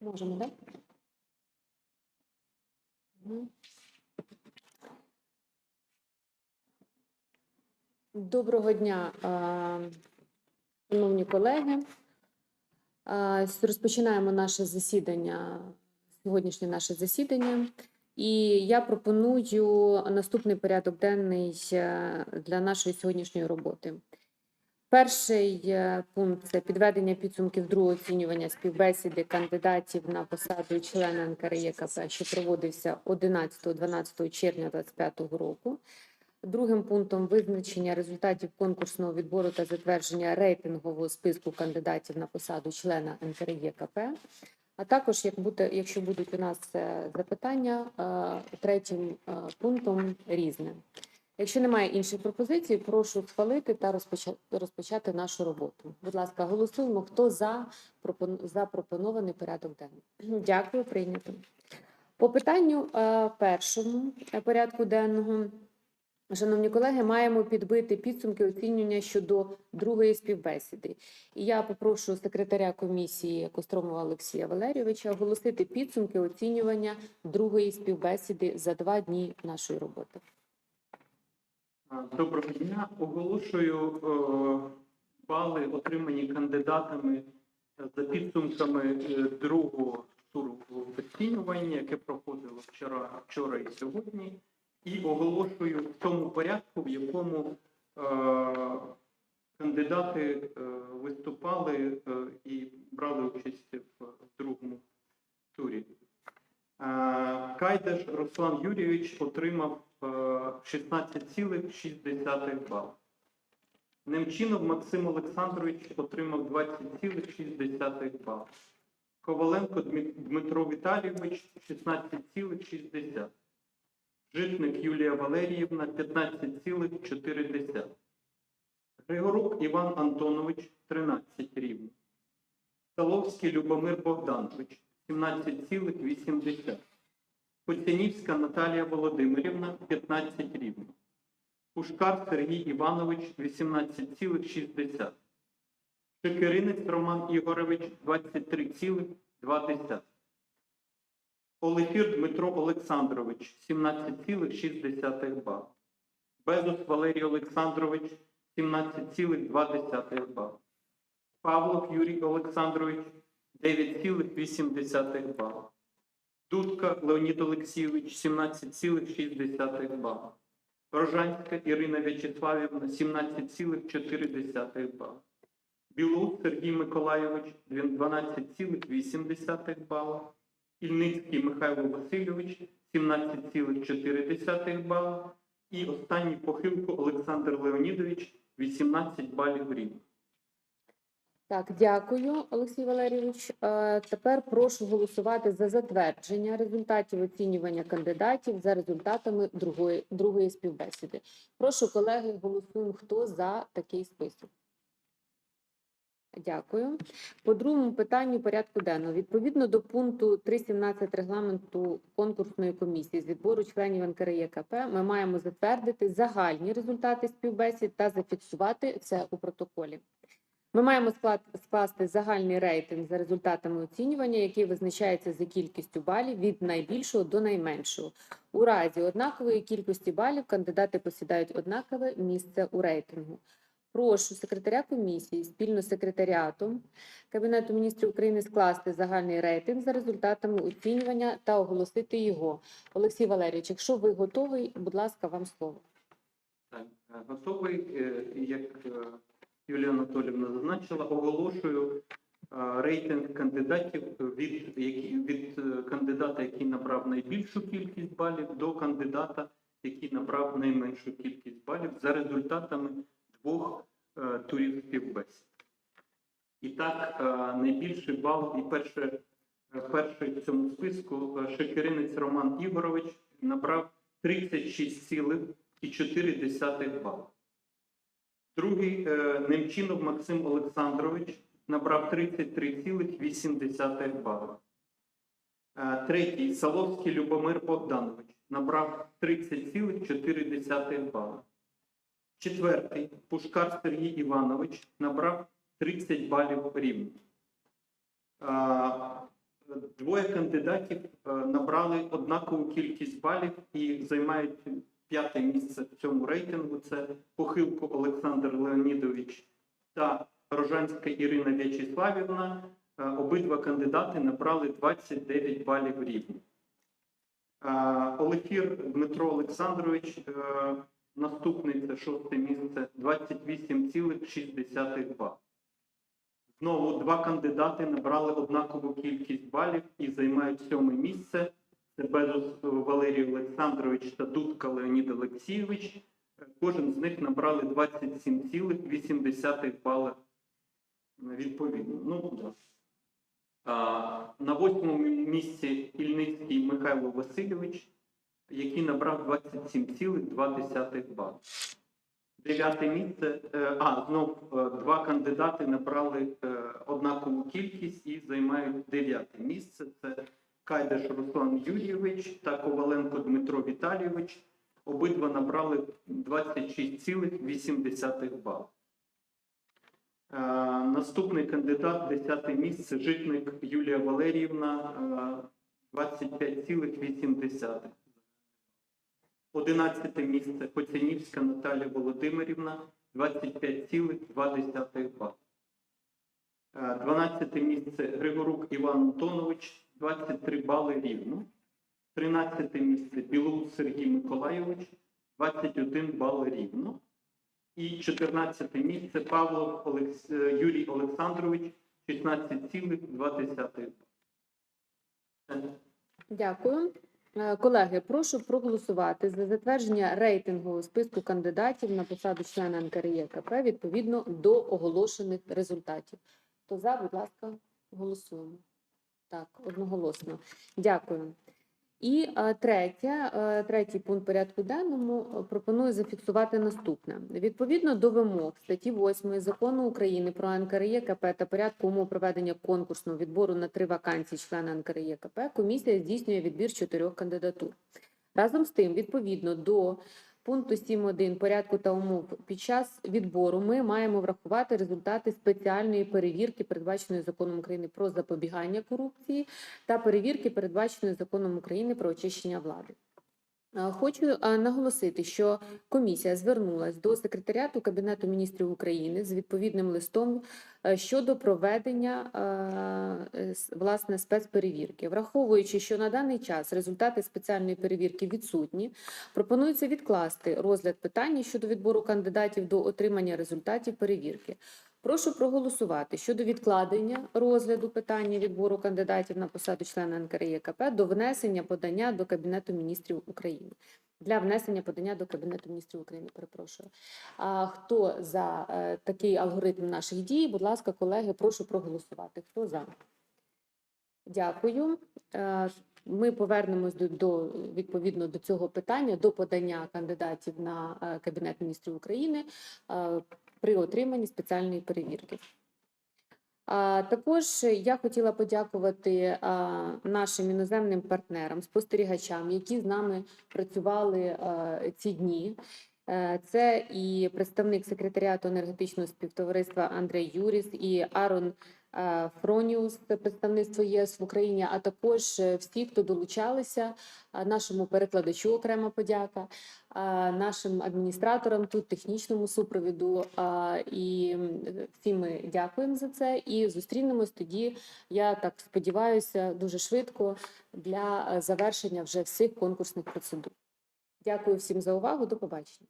Можемо, так? Доброго дня, шановні колеги. Розпочинаємо наше засідання, сьогоднішнє наше засідання. І я пропоную наступний порядок денний е, для нашої сьогоднішньої роботи. Перший е, пункт це підведення підсумків другого оцінювання співбесіди кандидатів на посаду члена НКРЄКП, що проводився 11-12 червня 2025 року. Другим пунктом визначення результатів конкурсного відбору та затвердження рейтингового списку кандидатів на посаду члена НКРЄКП. А також, як буде, якщо будуть у нас е, запитання, е, третім пунктом різне. Якщо немає інших пропозицій, прошу схвалити та розпоча- розпочати нашу роботу. Будь ласка, голосуємо. Хто за пропон- запропонований порядок денний? Дякую, прийнято. По питанню е, першому е, порядку денного. Шановні колеги, маємо підбити підсумки оцінювання щодо другої співбесіди. І я попрошу секретаря комісії Костромова Олексія Валерійовича оголосити підсумки оцінювання другої співбесіди за два дні нашої роботи. Доброго дня. Оголошую е, бали, отримані кандидатами за підсумками е, другого туру оцінювання, яке проходило вчора, вчора і сьогодні. І оголошую в тому порядку, в якому е, кандидати виступали і брали участь в другому турі. Кайдаш Руслан Юрійович отримав 16,6 бал. Немчинов Максим Олександрович отримав 20,6 бал. Коваленко Дмитро Віталійович 16,6. Житник Юлія Валеріївна 15,4. Григорук Іван Антонович 13 рівно. Столовський Любомир Богданович 17,8. Поцянівська Наталія Володимирівна 15 рівно. Пушкар Сергій Іванович 18,6. Шекеринець Роман Ігорович 23,2. Олефір Дмитро Олександрович 17,6 бал. Безус Валерій Олександрович 17,2 бал. Павлов Юрій Олександрович 9,8 бал. Дудка Леонід Олексійович 17,6 бал. Рожанська Ірина В'ячеславівна 17,4 бал. Білоус Сергій Миколайович 12,8 бала. Ільницький Михайло Васильович 17,4 бала. І останній похилко Олександр Леонідович 18 балів рівно. Так, дякую, Олексій Валерійович. Е, Тепер прошу голосувати за затвердження результатів оцінювання кандидатів за результатами другої, другої співбесіди. Прошу, колеги, голосуємо, хто за такий список. Дякую. По другому питанню порядку денного. Відповідно до пункту 3.17 регламенту конкурсної комісії з відбору членів НКРЄКП ми маємо затвердити загальні результати співбесід та зафіксувати це у протоколі. Ми маємо склад, скласти загальний рейтинг за результатами оцінювання, який визначається за кількістю балів від найбільшого до найменшого. У разі однакової кількості балів кандидати посідають однакове місце у рейтингу. Прошу секретаря комісії спільно з секретаріатом Кабінету міністрів України скласти загальний рейтинг за результатами оцінювання та оголосити його. Олексій Валерійович, якщо ви готовий, будь ласка, вам слово. Так, е, готовий, е, як е, Юлія Анатолівна зазначила, оголошую е, рейтинг кандидатів від, від е, кандидата, який набрав найбільшу кількість балів, до кандидата, який набрав найменшу кількість балів за результатами двох е, турів співбесід. І так, найбільший бал і перше, перший в цьому списку Шекеринець Роман Ігорович набрав 36,4 бал. Другий е, Немчинов Максим Олександрович набрав 33,8 бала. Е, Третій Саловський Любомир Богданович набрав 30,4 бала. Четвертий Пушкар Сергій Іванович набрав 30 балів рівно. Е, Двоє кандидатів набрали однакову кількість балів і займають п'яте місце в цьому рейтингу. Це Похилко Олександр Леонідович та Рожанська Ірина В'ячеславівна. Е, Обидва кандидати набрали 29 балів рівні. Е, Олефір Дмитро Олександрович, е, наступний це шосте місце, 28,6 бал. Знову два кандидати набрали однакову кількість балів і займають сьоме місце. Це Безус Валерій Олександрович та Дудка Леонід Олексійович. Е, Кожен з них набрали 27,8 бали відповідно. Ну, да. а, на восьмому місці Ільницький Михайло Васильович, який набрав 27,2 бали. Дев'яте місце. е, А, знов е, два кандидати набрали е, однакову кількість і займають дев'яте місце. Це Кайдаш Руслан Юрійович та Коваленко Дмитро Віталійович. Обидва набрали 26,8 бал. Е, Наступний кандидат, десяте місце, житник Юлія Валеріївна, е, 25,8. Одинадцяте місце Поцянівська Наталія Володимирівна 25,2 бал. Е, Дванадцяте місце Григорук Іван Антонович 23 бали рівно. Тринадцяте місце Білоус Сергій Миколайович 21 бал рівно. І 14 місце Павлов Олекс... е, Юрій Олександрович 16,2 бал. Дякую. Е, Колеги, прошу проголосувати за затвердження рейтингового списку кандидатів на посаду члена НКРЄКП відповідно до оголошених результатів. Хто за, будь ласка, голосуємо. Так, одноголосно. Дякую. І е, третє, е, третій пункт порядку денному е, пропоную зафіксувати наступне. Відповідно до вимог статті 8 Закону України про НКРЄКП та порядку умов проведення конкурсного відбору на три вакансії члена НКРЄКП, комісія здійснює відбір чотирьох кандидатур. Разом з тим, відповідно до пункту 7.1 порядку та умов під час відбору ми маємо врахувати результати спеціальної перевірки, передбаченої законом України про запобігання корупції та перевірки, передбаченої законом України про очищення влади. Хочу наголосити, що комісія звернулась до секретаріату Кабінету міністрів України з відповідним листом е, щодо проведення е, власне спецперевірки. Враховуючи, що на даний час результати спеціальної перевірки відсутні, пропонується відкласти розгляд питання щодо відбору кандидатів до отримання результатів перевірки. Прошу проголосувати щодо відкладення розгляду питання відбору кандидатів на посаду члена НКРЄКП до внесення подання до Кабінету міністрів України. Для внесення подання до Кабінету міністрів України, перепрошую. А хто за е, такий алгоритм наших дій? Будь ласка, колеги, прошу проголосувати. Хто за? Дякую. Е, Ми повернемось до, до відповідно до цього питання до подання кандидатів на е, Кабінет міністрів України при отриманні спеціальної перевірки. Також я хотіла подякувати нашим іноземним партнерам, спостерігачам, які з нами працювали ці дні. Е, Це і представник секретаріату енергетичного співтовариства Андрей Юріс, і Арон Фроніус, представництво ЄС в Україні, а також е, всі, хто долучалися, нашому перекладачу окрема подяка, нашим адміністраторам тут, технічному супровіду. І всі ми дякуємо за це. І зустрінемось тоді. Я так сподіваюся, дуже швидко для е, завершення вже всіх конкурсних процедур. Дякую всім за увагу. До побачення.